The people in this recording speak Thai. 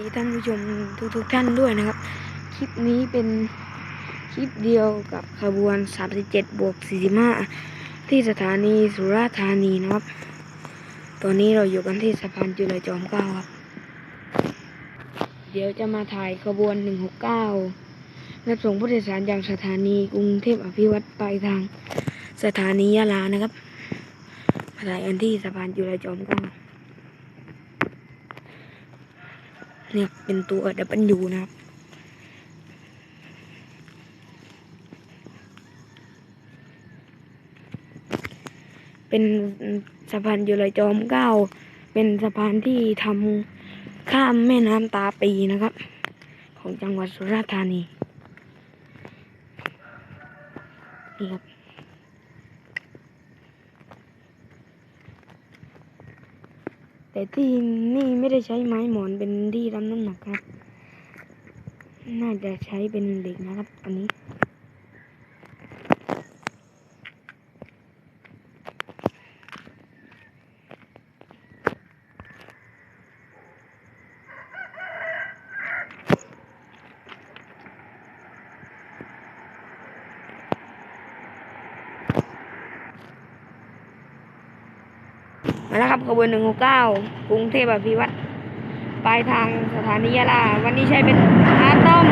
ดีท่านผู้ชมทุกๆท่านด้วยนะครับ คลิปนี้เป็นคลิปเดียวกับขบวน 37 บวก 45 ที่สถานีสุราษฎร์ธานีนะครับ ตอนนี้เราอยู่กันที่สะพานจุฬาจอมเกล้าครับ เดี๋ยวจะมาถ่ายขบวน 169รับส่งผู้โดยสารจากสถานีกรุงเทพอภิวัตรปทางสถานียะลานะครับมาถ่ายกันที่สะพานจุฬาจอมเกล้า เนี่ยเป็นตัวดับเบิลยูนะครับเป็นสะพานจุลจอมเก้า เป็นสะพานที่ทำข้ามแม่น้ำตาปีนะครับ ของจังหวัดสุราษฎร์ธานีนี่ครับ แต่ที่นี่ไม่ได้ใช้ไม้หมอนเป็นที่รับน้ำหนักครับ น่าจะใช้เป็นเหล็กนะครับ อันนี้ มาแล้วครับขบวนหนึ่งหกเก้ากรุงเทพอภิวัตรปลายทางสถานียะลา วันนี้ใช้เป็นอาต้อม